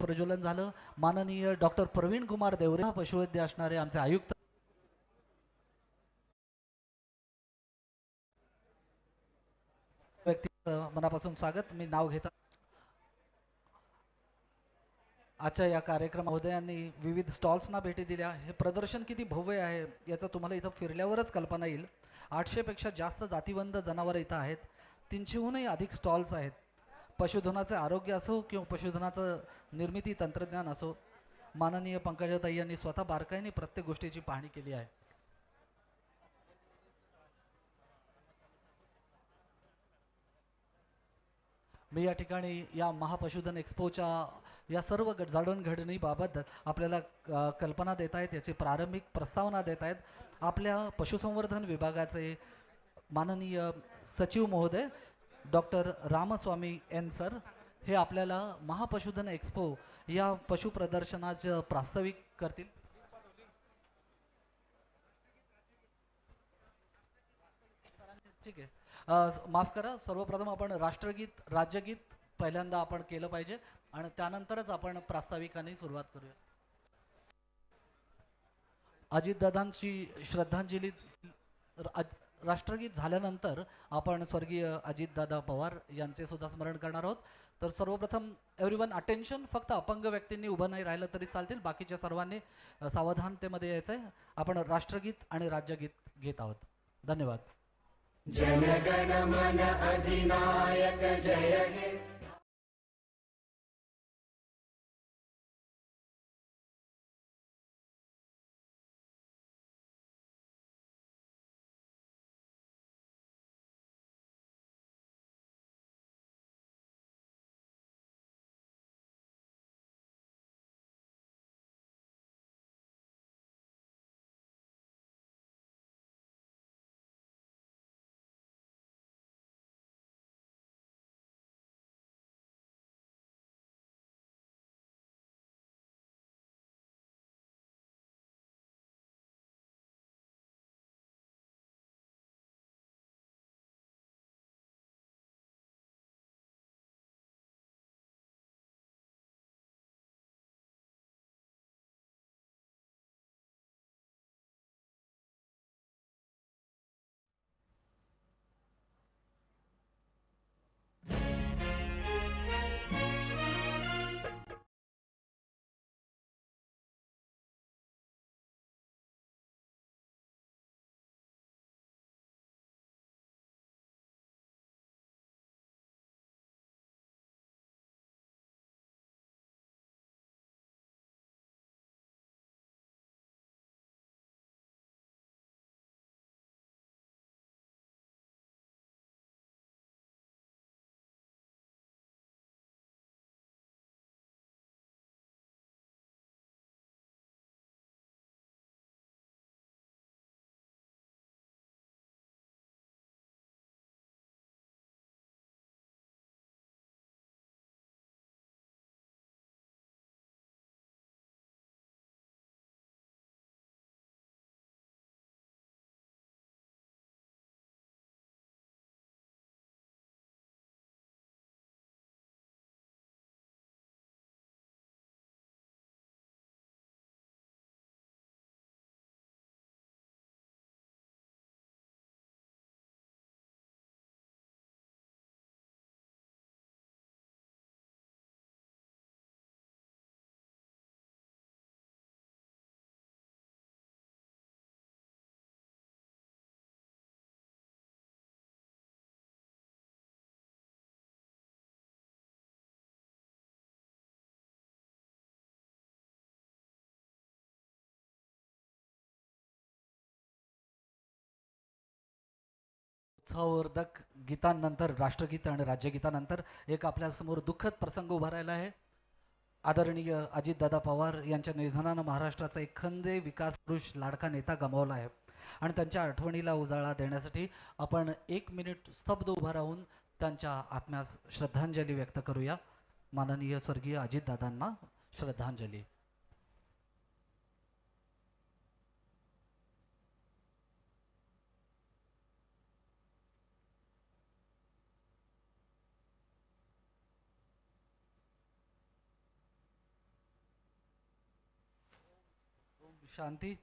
प्रज्वलन झालं. माननीय डॉक्टर प्रवीण कुमार देवरे पशुवैद्य असणारे आमचे आयुक्त मनापासून स्वागत. मी नाव घेता आजच्या या कार्यक्रम महोदयांनी विविध स्टॉल्सना भेटी दिल्या. हे प्रदर्शन किती भव्य आहे याचं तुम्हाला इथं फिरल्यावरच कल्पना येईल. आठशेपेक्षा जास्त जातीवंद जनावरं इथं आहेत. तीनशेहूनही अधिक स्टॉल्स आहेत. पशुधनाचे आरोग्य असो किंवा पशुधनाचं निर्मिती तंत्रज्ञान असो माननीय पंकजाताई यांनी स्वतः बारकाईने प्रत्येक गोष्टीची पाहणी केली आहे. मी या ठिकाणी या महापशुधन एक्सपोच्या या सर्व घड- जडणघडणीबाबत आपल्याला कल्पना देत आहेत याची प्रारंभिक प्रस्तावना देत आहेत. आपल्या पशुसंवर्धन विभागाचे माननीय सचिव महोदय डॉक्टर रामस्वामी एन सर हे आपल्याला महापशुधन एक्सपो या पशु प्रदर्शनाचं प्रास्ताविक करतील. ठीक आहे. माफ करा सर्वप्रथम आपण राष्ट्रगीत राज्यगीत पहिल्यांदा आपण केलं पाहिजे आणि त्यानंतरच आपण प्रास्ताविकाने सुरुवात करूया. अजितदादांची श्रद्धांजली राष्ट्रगीत झाल्यानंतर आपण स्वर्गीय अजितदादा पवार यांचे सुद्धा स्मरण करणार आहोत. तर सर्वप्रथम एव्हरी वन अटेन्शन फक्त अपंग व्यक्तींनी उभं नाही राहिलं तरी चालतील. बाकीच्या सर्वांनी सावधानतेमध्ये यायचं आहे आपण राष्ट्रगीत आणि राज्यगीत घेत आहोत. धन्यवाद. जनगणमन अधिनायक जय हे उत्साहवर्धक गीतांनंतर राष्ट्रगीत आणि राज्यगीतानंतर एक आपल्यासमोर दुःखद प्रसंग उभा राहिला आहे. आदरणीय अजितदादा पवार यांच्या निधनानं महाराष्ट्राचा एक खंदे विकास पुरुष लाडका नेता गमावला आहे. आणि त्यांच्या आठवणीला उजाळा देण्यासाठी आपण एक मिनिट स्तब्ध उभा राहून त्यांच्या आत्म्यास श्रद्धांजली व्यक्त करूया. माननीय स्वर्गीय अजितदादांना श्रद्धांजली. शांती.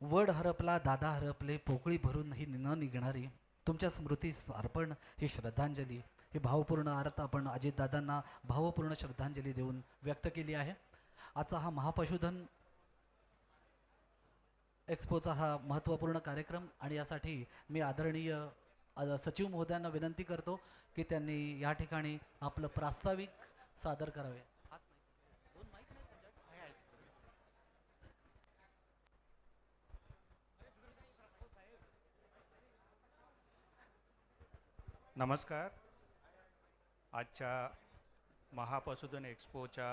वड हरपला दादा हरपले पोकळी भरून ही न निघणारी. तुमच्या स्मृतीस अर्पण ही श्रद्धांजली. ही भावपूर्ण अर्थ आपण अजितदादांना भावपूर्ण श्रद्धांजली देऊन व्यक्त केली आहे. आजचा हा महापशुधन एक्सपोचा हा महत्त्वपूर्ण कार्यक्रम आणि यासाठी मी आदरणीय सचिव महोदयांना विनंती करतो की त्यांनी या ठिकाणी आपलं प्रास्ताविक सादर करावे. नमस्कार. आजच्या महापशुधन एक्सपोच्या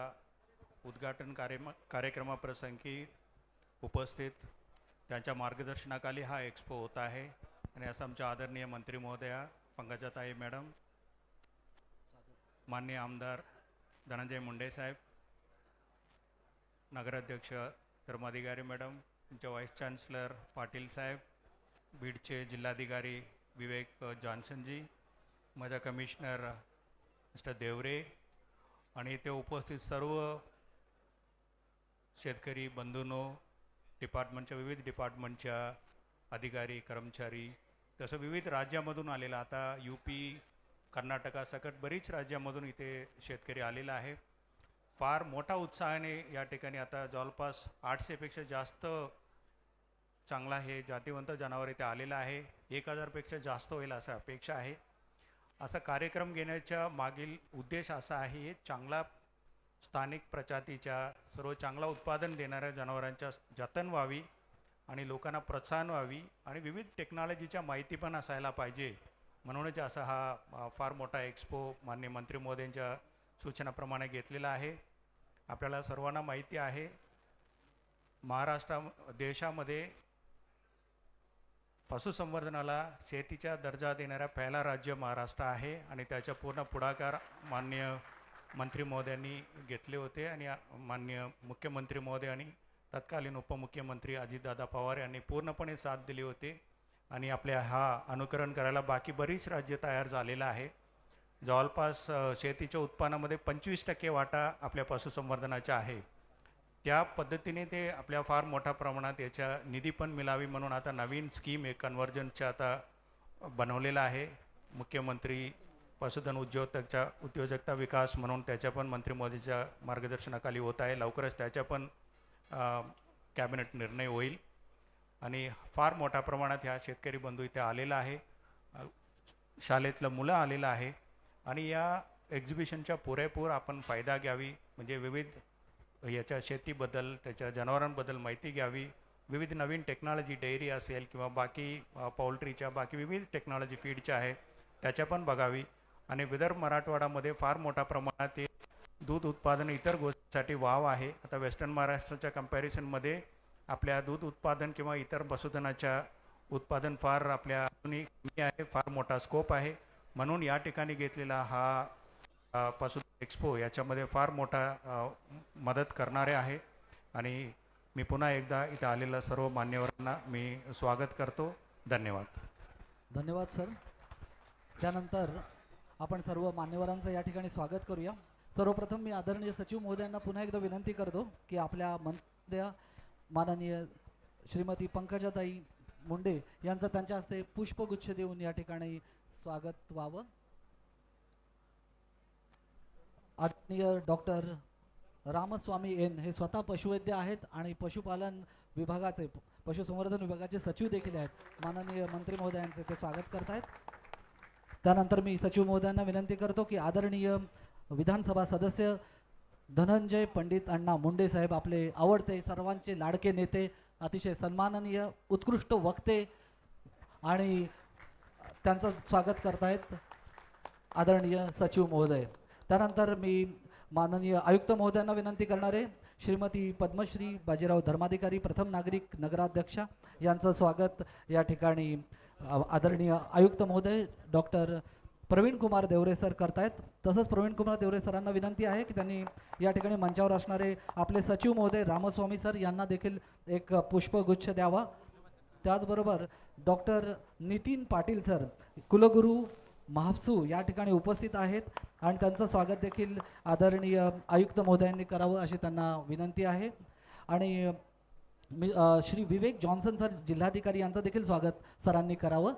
उद्घाटन कार्यम कार्यक्रमाप्रसंगी उपस्थित त्यांच्या मार्गदर्शनाखाली हा एक्सपो होत आहे आणि असं आमच्या आदरणीय मंत्री महोदया पंकजाताई मॅडम माननीय आमदार धनंजय मुंडे साहेब नगराध्यक्ष धर्माधिकारी मॅडम तुमचे व्हाईस चान्सलर पाटील साहेब बीडचे जिल्हाधिकारी विवेक जॉन्सनजी माझ्या कमिशनर मिस्टर देवरे आणि इथे उपस्थित सर्व शेतकरी बंधूनो डिपार्टमेंटच्या विविध डिपार्टमेंटच्या अधिकारी कर्मचारी तसं विविध राज्यामधून आलेला आता यू पी कर्नाटकासकट बरीच राज्यामधून इथे शेतकरी आलेला आहे. फार मोठा उत्साहाने या ठिकाणी आता जवळपास आठशेपेक्षा जास्त चांगला हे जातीवंत जनावर इथे आलेलं आहे. एक हजारपेक्षा जास्त होईल असं अपेक्षा आहे. असा कार्यक्रम घेण्याच्या मागील उद्देश असा आहे चांगला स्थानिक प्रजातीच्या सर्व चांगला उत्पादन देणाऱ्या जनावरांच्या जतन व्हावी आणि लोकांना प्रोत्साहन व्हावी आणि विविध टेक्नॉलॉजीच्या माहिती पण असायला पाहिजे. म्हणूनच असा हा फार मोठा एक्सपो माननीय मंत्री मोदींच्या सूचनाप्रमाणे घेतलेला आहे. आपल्याला सर्वांना माहिती आहे महाराष्ट्रा देशामध्ये पशुसंवर्धनाला शेतीचा दर्जा देणारा पहिला राज्य महाराष्ट्र आहे आणि त्याचा पूर्ण पुढाकार मान्य मंत्री महोदयांनी घेतले होते आणि मान्य मुख्यमंत्री मुख्यमंत्री आणि तत्कालीन उपमुख्यमंत्री अजितदादा पवार यांनी पूर्णपणे साथ दिली होती आणि आपल्या हा अनुकरण करायला बाकी बरीच राज्य तयार झालेलं आहे. जवळपास शेतीच्या उत्पन्नामध्ये पंचवीस टक्के वाटा आपल्या पशुसंवर्धनाचा आहे. त्या पद्धतीने ते आपल्या फार मोठ्या प्रमाणात याच्या निधी पण मिळावी म्हणून आता नवीन स्कीम एक कन्व्हर्जनच्या आता बनवलेला आहे. मुख्यमंत्री पशुधन उद्योजकच्या उद्योजकता विकास म्हणून त्याच्या पण मंत्री मोदीच्या मार्गदर्शनाखाली होत आहे. लवकरच त्याच्या पण कॅबिनेट निर्णय होईल. आणि फार मोठ्या प्रमाणात ह्या शेतकरी बंधू इथे आलेला आहे. शाळेतलं मुलं आलेलं आहे. आणि या एक्झिबिशनच्या पुरेपूर आपण फायदा घ्यावी म्हणजे विविध याच्या शेतीबद्दल त्याच्या जनावरांबद्दल माहिती घ्यावी. विविध नवीन टेक्नॉलॉजी डेअरी असेल किंवा बाकी पोल्ट्रीच्या बाकी विविध टेक्नॉलॉजी फीडच्या आहे त्याच्या पण बघावी. आणि विदर्भ मराठवाडामध्ये फार मोठ्या प्रमाणात दूध उत्पादन इतर गोष्टींसाठी वाव आहे. आता वेस्टर्न महाराष्ट्राच्या कम्पॅरिझनमध्ये आपल्या दूध उत्पादन किंवा इतर पशुधनाच्या उत्पादन फार आपल्या अजूनही कमी आहे फार मोठा स्कोप आहे. म्हणून या ठिकाणी घेतलेला हा पासून एक्सपो याच्यामध्ये फार मोठा मदत करणारे आहे. आणि मी पुन्हा एकदा इथं आलेल्या सर्व मान्यवरांना मी स्वागत करतो. धन्यवाद. धन्यवाद सर. त्यानंतर आपण सर्व मान्यवरांचं या ठिकाणी स्वागत करूया. सर्वप्रथम मी आदरणीय सचिव महोदयांना पुन्हा एकदा विनंती करतो की आपल्या मंत्र्या माननीय श्रीमती पंकजाताई मुंडे यांचं त्यांच्या हस्ते पुष्पगुच्छ देऊन या ठिकाणी स्वागत व्हावं. आदरणीय डॉक्टर रामस्वामी एन हे स्वतः पशुवैद्य आहेत आणि पशुपालन विभागाचे पशुसंवर्धन विभागाचे सचिव देखील आहेत. माननीय मंत्री महोदयांचे ते स्वागत करतायत. त्यानंतर मी सचिव महोदयांना विनंती करतो की आदरणीय विधानसभा सदस्य धनंजय पंडित अण्णा मुंडे साहेब आपले आवडते सर्वांचे लाडके नेते अतिशय सन्माननीय उत्कृष्ट वक्ते आणि त्यांचं स्वागत करतायत आदरणीय सचिव महोदय. त्यानंतर मी माननीय आयुक्त महोदयांना विनंती करणारे श्रीमती पद्मश्री बाजीराव धर्माधिकारी प्रथम नागरिक नगराध्यक्षा यांचं स्वागत या ठिकाणी आदरणीय आयुक्त महोदय डॉक्टर प्रवीण कुमार देवरे सर करतायत. तसंच प्रवीण कुमार देवरे सरांना विनंती आहे की त्यांनी या ठिकाणी मंचावर असणारे आपले सचिव महोदय रामस्वामी सर यांना देखील एक पुष्पगुच्छ द्यावा. त्याचबरोबर डॉक्टर नितीन पाटील सर कुलगुरू महाफसू या ठिकाणी उपस्थित आहेत आणि त्यांचं स्वागत देखील आदरणीय आयुक्त महोदयांनी करावं अशी त्यांना विनंती आहे. आणि मी श्री विवेक जॉन्सन सर जिल्हाधिकारी यांचं देखील स्वागत सरांनी करावं.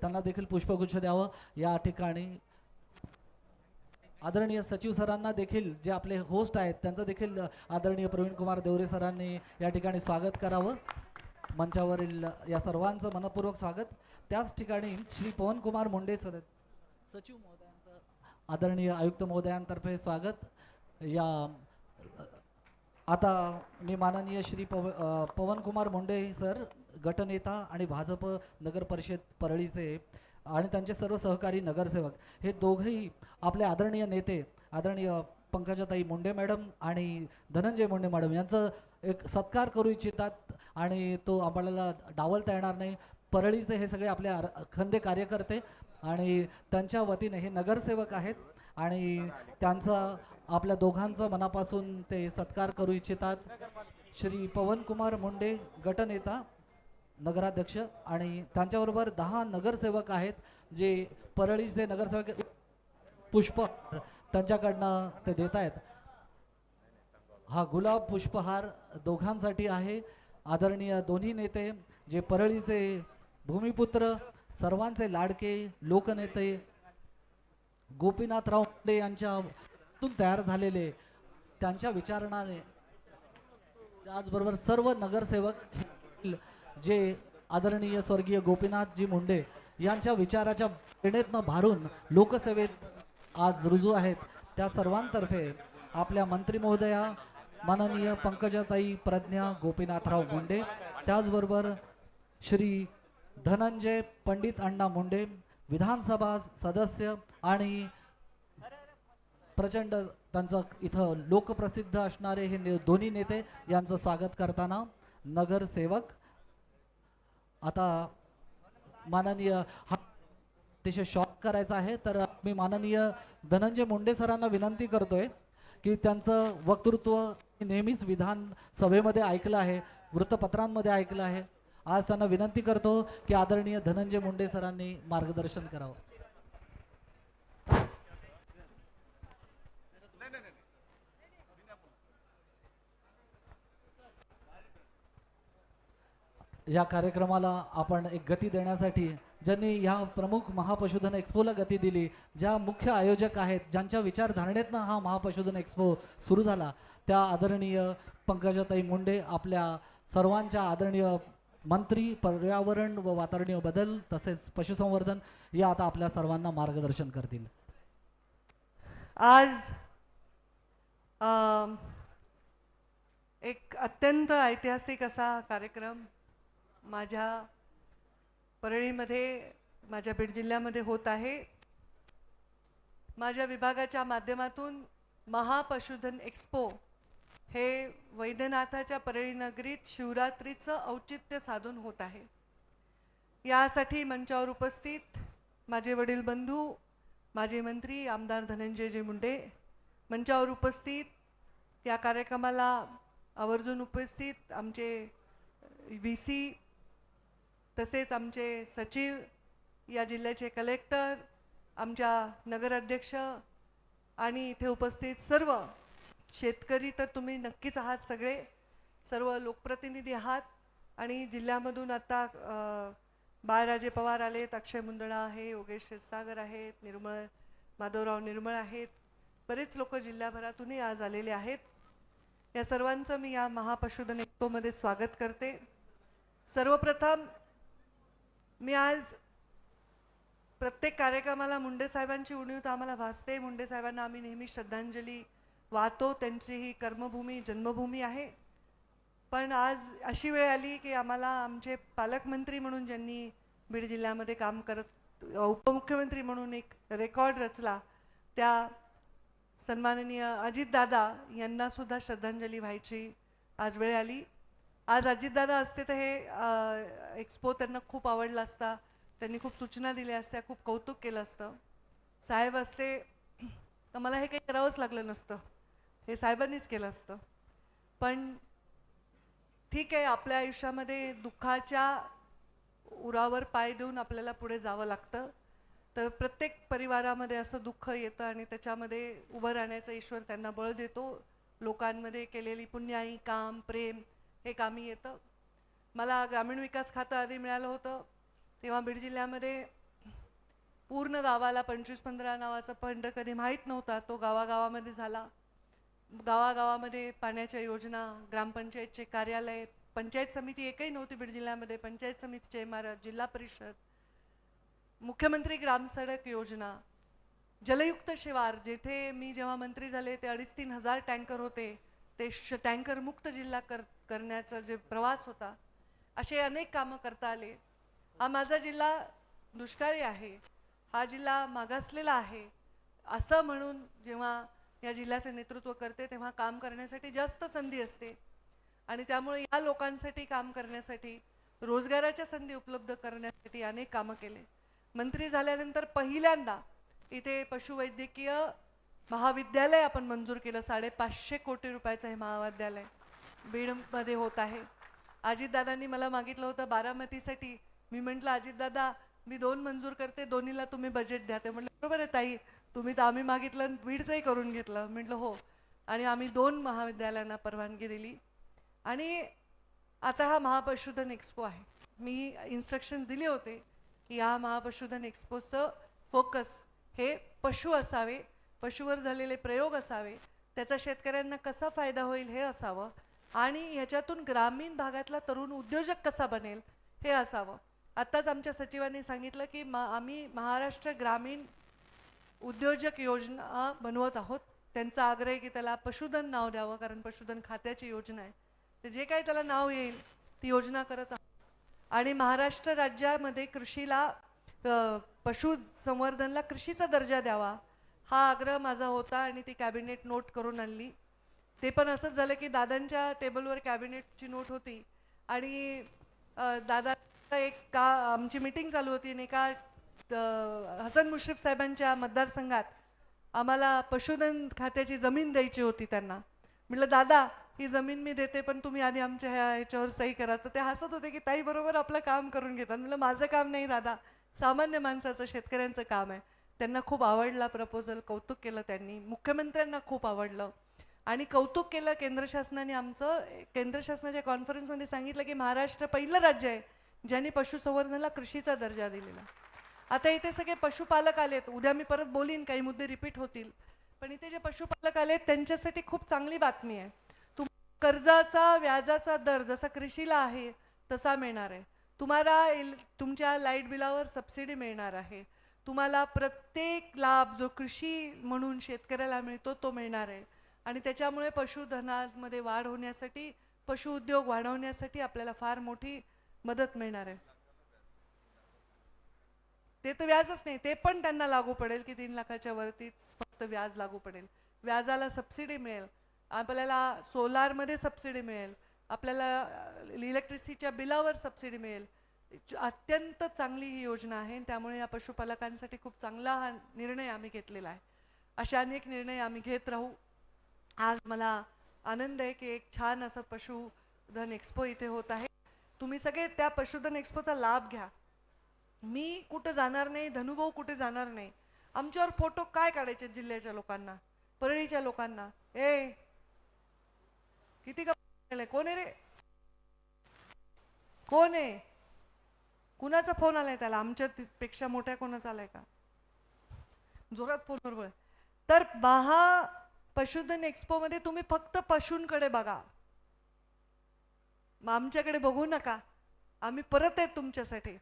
त्यांना देखील पुष्पगुच्छ द्यावं. या ठिकाणी आदरणीय सचिव सरांना देखील जे आपले होस्ट आहेत त्यांचं देखील आदरणीय प्रवीण कुमार देवरे सरांनी या ठिकाणी स्वागत करावं. मंचावरील या सर्वांचं मनपूर्वक स्वागत. त्याच ठिकाणी श्री पवनकुमार मुंडे सर सचिव महोदयांचं आदरणीय आयुक्त महोदयांतर्फे स्वागत. या आता मी माननीय श्री पव पवनकुमार मुंडे सर गटनेता आणि भाजप नगर परिषद परळीचे आणि त्यांचे सर्व सहकारी नगरसेवक. हे दोघंही आपले आदरणीय नेते आदरणीय पंकजाताई मुंडे मॅडम आणि धनंजय मुंडे मॅडम यांचं एक सत्कार करू इच्छितात आणि तो आपल्याला डावलता येणार नाही. परळीचे हे सगळे आपले आर- खंदे कार्यकर्ते आणि त्यांच्या वतीने हे नगरसेवक आहेत आणि त्यांचा आपल्या दोघांचा मनापासून ते सत्कार करू इच्छितात. श्री पवनकुमार मुंडे गटनेता नगराध्यक्ष आणि त्यांच्याबरोबर दहा नगरसेवक आहेत जे परळीचे नगरसेवक पुष्प त्यांच्याकडनं ते देत आहेत हा गुलाब पुष्पहार दोघांसाठी आहे. आदरणीय दोन्ही नेते जे परळीचे भूमिपुत्र सर्वांचे लाडके लोकनेते गोपीनाथराव मुंडे यांच्यातून तयार झालेले त्यांच्या विचारणाने त्याचबरोबर सर्व नगरसेवक जे आदरणीय स्वर्गीय गोपीनाथजी मुंडे यांच्या विचाराच्या प्रेरणेतनं भारून लोकसेवेत आज रुजू आहेत. त्या सर्वांतर्फे आपल्या मंत्री महोदया माननीय पंकजाताई प्रज्ञा गोपीनाथराव मुंडे त्याचबरोबर श्री धनंजय पंडित अण्णा मुंडे विधानसभा सदस्य आणि प्रचंड त्यांचं इथं लोकप्रसिद्ध असणारे हे ने- दोन्ही नेते यांचं स्वागत करताना नगरसेवक आता माननीय हा अतिशय शॉक करायचा आहे तर मी माननीय धनंजय मुंडे सरांना विनंती करतोय की त्यांचं वक्तृत्व नेहमीच विधान सभेमध्ये ऐकलं आहे वृत्तपत्रांमध्ये ऐकलं आहे. आज त्यांना विनंती करतो की आदरणीय धनंजय मुंडे सरांनी मार्गदर्शन करावं. या कार्यक्रमाला आपण एक गती देण्यासाठी ज्यांनी ह्या प्रमुख महापशुधन एक्स्पोला गती दिली ज्या मुख्य आयोजक आहेत ज्यांच्या विचारधारणेतनं हा महापशुधन एक्स्पो सुरू झाला त्या आदरणीय पंकजाताई मुंडे आपल्या सर्वांच्या आदरणीय मंत्री पर्यावरण व वातावरणीय बदल तसेच पशुसंवर्धन या आता आपल्या सर्वांना मार्गदर्शन करतील. आज आ, एक अत्यंत ऐतिहासिक असा कार्यक्रम माझ्या परळीमध्ये माझ्या बीड जिल्ह्यामध्ये होत आहे. माझ्या विभागाच्या माध्यमातून महापशुधन एक्स्पो हे वैद्यनाथाच्या परळीनगरीत शिवरात्रीचं औचित्य साधून होत आहे. यासाठी मंचावर उपस्थित माझे वडील बंधू माजी मंत्री आमदार धनंजयजी मुंडे मंचावर उपस्थित या कार्यक्रमाला आवर्जून उपस्थित आमचे व्ही सी तसेच आमचे सचिव या जिल्ह्याचे कलेक्टर आमच्या नगराध्यक्ष आणि इथे उपस्थित सर्व शेतकरी तर तुम्ही नक्कीच आहात सगळे. सर्व लोकप्रतिनिधी आहात. आणि जिल्ह्यामधून आता बाळराजे पवार आलेत अक्षय मुंदडा आहे योगेश क्षीरसागर आहेत निर्मळ माधवराव निर्मळ आहेत. बरेच लोक जिल्ह्याभरातूनही आज आलेले आहेत. या सर्वांचं मी या महापशुधन एक्स्पोमध्ये स्वागत करते. सर्वप्रथम मी आज प्रत्येक कार्यक्रमाला मुंडे साहेबांची उणीव तर आम्हाला भासते. मुंडे साहेबांना आम्ही नेहमी श्रद्धांजली वाहतो त्यांची ही कर्मभूमी जन्मभूमी आहे. पण आज अशी वेळ आली की आम्हाला आमचे पालकमंत्री म्हणून ज्यांनी बीड जिल्ह्यामध्ये काम करत उपमुख्यमंत्री म्हणून एक रेकॉर्ड रचला त्या सन्माननीय अजितदादा यांनासुद्धा श्रद्धांजली व्हायची आज वेळ आली. आज अजितदादा असते तर हे एक्सपो त्यांना खूप आवडला असता. त्यांनी खूप सूचना दिल्या असत्या खूप कौतुक केलं असतं. साहेब असते तर मला हे काही करावंच लागलं नसतं. हे साहेबांनीच केलं असतं. पण ठीक आहे आपल्या आयुष्यामध्ये दुःखाच्या उरावर पाय देऊन आपल्याला पुढे जावं लागतं. तर प्रत्येक परिवारामध्ये असं दुःख येतं आणि त्याच्यामध्ये उभं राहण्याचा ईश्वर त्यांना बळ देतो. लोकांमध्ये केलेली पुण्याई काम प्रेम हे कामी येतं. मला ग्रामीण विकास खातं आधी मिळालं होतं. तेव्हा बीड जिल्ह्यामध्ये पूर्ण गावाला पंचवीस पंधरा नावाचा फंड कधी माहीत नव्हता. तो गावागावामध्ये झाला. गावागावामध्ये पाण्याच्या योजना ग्रामपंचायतचे कार्यालय पंचायत समिती एकही नव्हती बीड जिल्ह्यामध्ये. पंचायत समितीचे इमारत जिल्हा परिषद मुख्यमंत्री ग्रामसडक योजना जलयुक्त शिवार जेथे मी जेव्हा मंत्री झाले ते अडीच तीन हजार टँकर होते. ते श टँकर मुक्त जिल्हा कर करण्याचा जे प्रवास होता असे अनेक कामं करता आले. हा माझा जिल्हा दुष्काळी आहे. हा जिल्हा मागासलेला आहे. असं म्हणून जेव्हा या जिल्ह्याचे नेतृत्व करते तेव्हा काम करण्यासाठी जास्त संधी असते. आणि त्यामुळे या लोकांसाठी काम करण्यासाठी रोजगाराच्या संधी उपलब्ध करण्यासाठी अनेक कामं केले. मंत्री झाल्यानंतर पहिल्यांदा इथे पशुवैद्यकीय महाविद्यालय आपण मंजूर केलं. साडेपाचशे कोटी रुपयाचं हे महाविद्यालय बीडमध्ये होत आहे. अजितदादांनी मला मागितलं होतं बारामतीसाठी. मी म्हटलं अजितदादा मी दोन मंजूर करते दोन्हीला तुम्ही बजेट द्या. ते म्हटलं बरोबर आहे ताई. तुम्ही तर आम्ही मागितलं आणि बीडचंही करून घेतलं. म्हटलं हो. आणि आम्ही दोन महाविद्यालयांना परवानगी दिली. आणि आता हा महापशुधन एक्सपो आहे. मी इन्स्ट्रक्शन्स दिले होते की या महापशुधन एक्सपोचं फोकस हे पशु असावे पशुवर झालेले प्रयोग असावे त्याचा शेतकऱ्यांना कसा फायदा होईल हे असावं आणि ह्याच्यातून ग्रामीण भागातला तरुण उद्योजक कसा बनेल हे असावं. आत्ताच आमच्या सचिवांनी सांगितलं की मा आम्ही महाराष्ट्र ग्रामीण उद्योजक योजना बनवत आहोत. त्यांचा आग्रह आहे की त्याला पशुधन नाव द्यावं कारण पशुधन खात्याची योजना आहे. ते जे काही त्याला नाव येईल ती योजना करत आहोत. आणि महाराष्ट्र राज्यामध्ये कृषीला पशुसंवर्धनला कृषीचा दर्जा द्यावा हा आग्रह माझा होता आणि ती कॅबिनेट नोट करून आणली. ते पण असंच झालं की दादांच्या टेबलवर कॅबिनेटची नोट होती. आणि दादा एक का आमची मीटिंग चालू होती आणि एका हसन मुश्रीफ साहेबांच्या मतदारसंघात आम्हाला पशुधन खात्याची जमीन द्यायची होती त्यांना. म्हटलं दादा ही जमीन मी देते पण तुम्ही आधी आमच्या ह्या ह्याच्यावर सही करा. तर ते हसत होते की ताई बरोबर आपलं काम करून घेतात. म्हटलं माझं काम नाही दादा. सामान्य माणसाचं शेतकऱ्यांचं काम आहे. त्यांना खूप आवडला प्रपोजल कौतुक केलं त्यांनी. मुख्यमंत्र्यांना खूप आवडलं. आणि कौतुक केलं केंद्र शासनाने आमचं. केंद्र शासनाच्या कॉन्फरन्समध्ये सांगितलं की महाराष्ट्र पहिलं राज्य आहे ज्यांनी पशुसंवर्धनाला कृषीचा दर्जा दिलेला. आता इथे सगळे पशुपालक आलेत. उद्या मी परत बोलीन काही मुद्दे रिपीट होतील. पण इथे जे पशुपालक आलेत त्यांच्यासाठी खूप चांगली बातमी आहे. तुम कर्जाचा व्याजाचा दर जसा कृषीला आहे तसा मिळणार आहे. तुम्हाला तुमच्या लाइट बिलावर सबसिडी मिळणार आहे. तुम्हाला प्रत्येक लाभ जो कृषी म्हणून शेतकऱ्याला मिळतो तो मिळणार आहे. आणि त्याच्यामुळे पशुधनामध्ये वाढ होण्यासाठी पशुउद्योग वाढवण्यासाठी आपल्याला फार मोठी मदत मिळणार आहे. ते तर व्याजच नाही ते पण त्यांना लागू पडेल की तीन लाखाच्या वरतीच फक्त व्याज लागू पडेल. व्याजाला सबसिडी मिळेल. आपल्याला सोलारमध्ये सबसिडी मिळेल. आपल्याला इलेक्ट्रिसिटीच्या बिलावर सबसिडी मिळेल. अत्यंत चांगली ही योजना आहे त्यामुळे या पशुपालकांसाठी खूप चांगला हा निर्णय आम्ही घेतलेला आहे. अशा अनेक निर्णय आम्ही घेत राहू. आज मला आनंद आहे की एक छान असं पशुधन एक्सपो इथे होत आहे. तुम्ही सगळे त्या पशुधन एक्सपोचा लाभ घ्या. मी कुठं जाणार नाही धनुभाऊ कुठे जाणार नाही. आमच्यावर फोटो काय काढायचे जिल्ह्याच्या लोकांना परळीच्या लोकांना? ए किती का कोण आहे रे? कोण आहे? कुणाचा फोन आलाय त्याला? आमच्या पेक्षा मोठ्या कोणाचा आलाय का? जोरात फोन बरोबर. तर महा पशुधन एक्सपो मध्ये तुम्ही फक्त पशूंकडे बघा. मग आमच्याकडे बघू नका. आम्ही परत आहेत तुमच्यासाठी.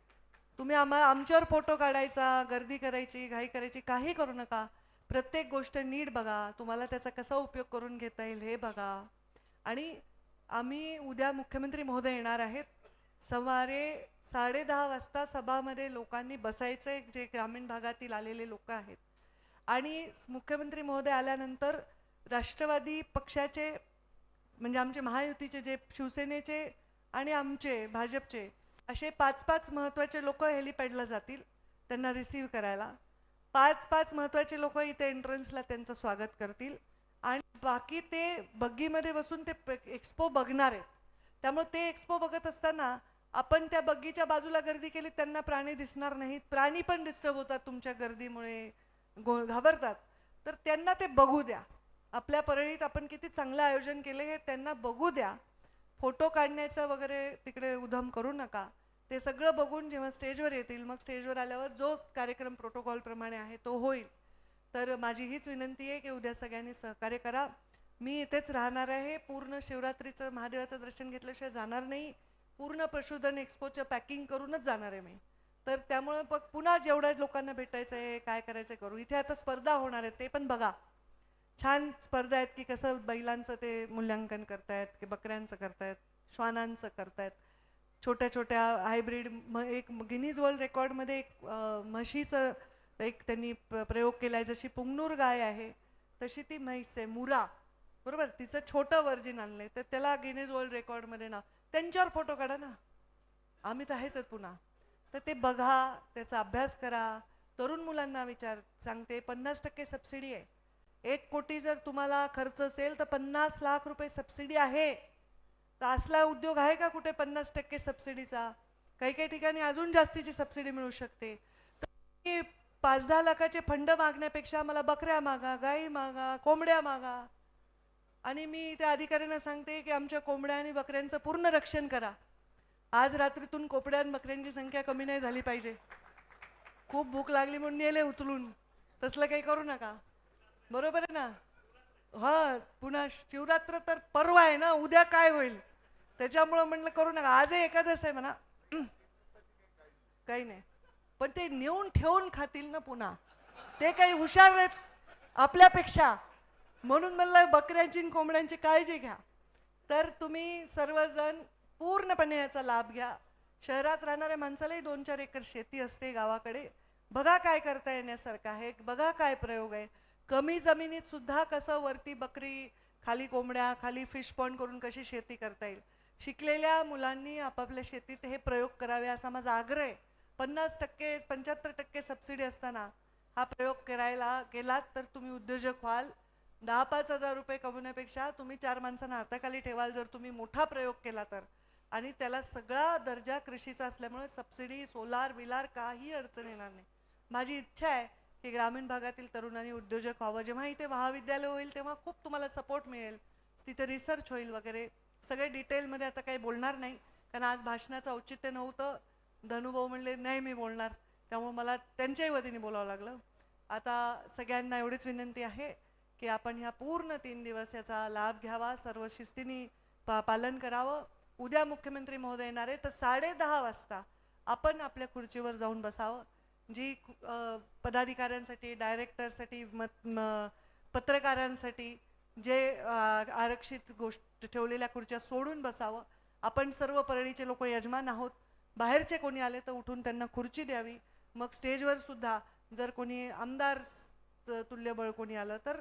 तुम्ही आम्हा आमच्यावर फोटो काढायचा गर्दी करायची घाई करायची काही करू नका. प्रत्येक गोष्ट नीट बघा. तुम्हाला त्याचा कसा उपयोग करून घेता येईल हे बघा. आणि आम्ही उद्या मुख्यमंत्री महोदय येणार आहेत. सवारे साडे दहा वाजता सभामध्ये लोकांनी बसायचं जे ग्रामीण भागातील आलेले लोक आहेत. आणि मुख्यमंत्री महोदय आल्यानंतर राष्ट्रवादी पक्षाचे म्हणजे आमचे महायुतीचे जे शिवसेनेचे आणि आमचे भाजपचे असे पाच पाच महत्त्वाचे लोक हेलिपॅडला जातील त्यांना रिसीव्ह करायला. पाच पाच महत्त्वाचे लोक इथे एंट्रन्सला त्यांचं स्वागत करतील. आणि बाकी ते बग्गीमध्ये बसून ते एक्सपो बघणार आहेत. त्यामुळे ते एक्सपो बघत असताना आपण त्या बग्गीच्या बाजूला गर्दी केली त्यांना प्राणी दिसणार नाहीत. प्राणी पण डिस्टर्ब होतात तुमच्या गर्दीमुळे गो घाबरतात. तर त्यांना ते बघू द्या. आपल्या परळीत आपण किती चांगलं आयोजन केलं हे त्यांना बघू द्या. फोटो काढण्याचं वगैरे तिकडे उधम करू नका. ते सगळं बघून जेव्हा स्टेजवर येतील मग स्टेजवर आल्यावर जो कार्यक्रम प्रोटोकॉलप्रमाणे आहे तो होईल. तर माझी हीच विनंती आहे की उद्या सगळ्यांनी सहकार्य करा. मी इथेच राहणार आहे. पूर्ण शिवरात्रीचं महादेवाचं दर्शन घेतल्याशिवाय जाणार नाही. पूर्ण पशुधन एक्सपोचं पॅकिंग करूनच जाणार आहे मी. तर त्यामुळे मग पुन्हा जेवढ्या लोकांना भेटायचं आहे काय करायचं करू. इथे आता स्पर्धा होणार आहे ते पण बघा. छान स्पर्धा आहेत की कसं बैलांचं ते मूल्यांकन करतायत की बकऱ्यांचं करतायत श्वानांचं करतायत. छोट्या छोट्या हायब्रिड म एक गिनीज वर्ल्ड रेकॉर्डमध्ये एक म्हशीचं एक त्यांनी प्रयोग केला आहे जशी पुंगनूर गाय आहे तशी ती म्हैस आहे मुरा. बरोबर? तिचं छोटं वर्जिन आणलंय तर त्याला गिनीज वर्ल्ड रेकॉर्डमध्ये ना त्यांच्यावर फोटो काढा ना. आम्ही तर आहेच पुन्हा. तर ते बघा त्याचा अभ्यास करा. तरुण मुलांना विचार सांगते पन्नास टक्के सबसिडी आहे. एक कोटी जर तुम्हाला खर्च असेल तर पन्नास लाख रुपये सबसिडी आहे. तर असला उद्योग आहे का कुठे पन्नास टक्के सबसिडीचा काही काही ठिकाणी अजून जास्तीची सबसिडी मिळू शकते. तर पाच दहा लाखाचे फंड मागण्यापेक्षा मला बकऱ्या मागा गाई मागा कोंबड्या मागा. आणि मी त्या अधिकाऱ्यांना सांगते की आमच्या कोंबड्या आणि बकऱ्यांचं पूर्ण रक्षण करा. आज रात्रीतून कोंबड्या आणि बकऱ्यांची संख्या कमी नाही झाली पाहिजे. खूप भूक लागली म्हणून नेले उचलून. तसलं काही करू नका. बरोबर आहे ना? हा पुन्हा शिवरात्र तर परवा आहे ना उद्या काय होईल? त्याच्यामुळं म्हणलं करू नका. आजही एकादश आहे म्हणा. काही नाही. पण ते नेऊन ठेवून खातील ना पुन्हा. ते काही हुशार आहेत आपल्यापेक्षा. म्हणून म्हणलं बकऱ्यांची आणि कोंबड्यांची काळजी घ्या. तर तुम्ही सर्वजण पूर्णपणे याचा लाभ घ्या. शहरात राहणाऱ्या माणसालाही दोन चार एकर शेती असते गावाकडे. बघा काय करता येण्यासारखं आहे. बघा काय प्रयोग आहे. कमी जमिनीत सुद्धा कसं वरती बकरी खाली कोंबड्या खाली फिश पॉन्ड करून कशी शेती करता येईल? शिकलेल्या मुलांनी आपापल्या शेतीत हे प्रयोग करावे असा माझा आग्रह आहे. पन्नास टक्के पंच्याहत्तर टक्के सबसिडी असताना हा प्रयोग करायला गेलात तर तुम्ही उद्योजक व्हाल. दहा पाच हजार रुपये कमवण्यापेक्षा तुम्ही चार माणसांना हाताखाली ठेवाल जर तुम्ही मोठा प्रयोग केला तर. आणि त्याला सगळा दर्जा कृषीचा असल्यामुळे सबसिडी सोलार विलार काही अडचण येणार नाही. माझी इच्छा आहे की ग्रामीण भागातील तरुणांनी उद्योजक व्हावं. जेव्हा इथे महाविद्यालय होईल तेव्हा खूप तुम्हाला सपोर्ट मिळेल. तिथे रिसर्च होईल वगैरे. सगळे डिटेलमध्ये आता काही बोलणार नाही कारण आज भाषणाचं औचित्य नव्हतं. धनुभाऊ म्हणले नाही मी बोलणार. त्यामुळे मला त्यांच्याही वतीने बोलावं लागलं. आता सगळ्यांना एवढीच विनंती आहे की आपण ह्या पूर्ण तीन दिवस याचा लाभ घ्यावा सर्व शिस्तीने पा पालन करावं. उद्या मुख्यमंत्री महोदय येणार आहे तर साडेदहा वाजता आपण आपल्या खुर्चीवर जाऊन बसावं. जी पदाधिकाऱ्यांसाठी डायरेक्टरसाठी मत पत्रकारांसाठी जे आरक्षित गोष्ट ठेवलेल्या खुर्च्या सोडून बसावं आपण सर्व परळीचे लोक यजमान आहोत. बाहेरचे कोणी आले तर उठून त्यांना खुर्ची द्यावी. मग स्टेजवर सुद्धा जर कोणी आमदार तुल्यबळ कोणी आलं तर